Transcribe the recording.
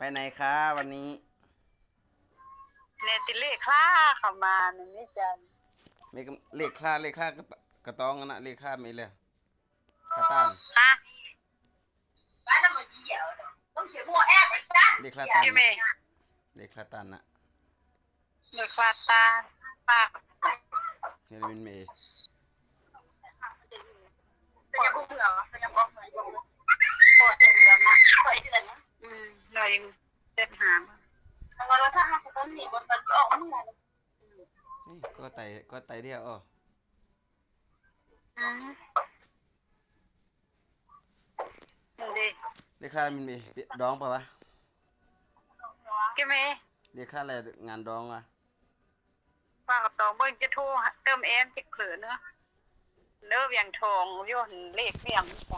ไปไหนคะวันนี้เนติเลขคลาเขามาหนึ่งนี่จันมีกำเลขคลาเลขคลาดกระตกระตองนะเลขคลาไม่เลยคาตันฮะเาขคลามันดียวต้องเมยบัวแอปไปจันเลขคลาตันนะหนึ่งคลาตาปาก เฮลิมินเม อยเจ็ดหามแล้วก็ถ้าหากต้นนี้มันมันออกเมื่อนี่ก็ไตก็ไตเดียวอ๋ออืมนี่ดิเลขค่ามินเมย์ดองเปล่าวะพี่เมย์เลขค่าอะไรงานดองวะปากกับตองเบิ่งจะโทรเติมแอมจะเขลือเนื้อะเลิกอย่างทองโยนเลขเพียงของโอเค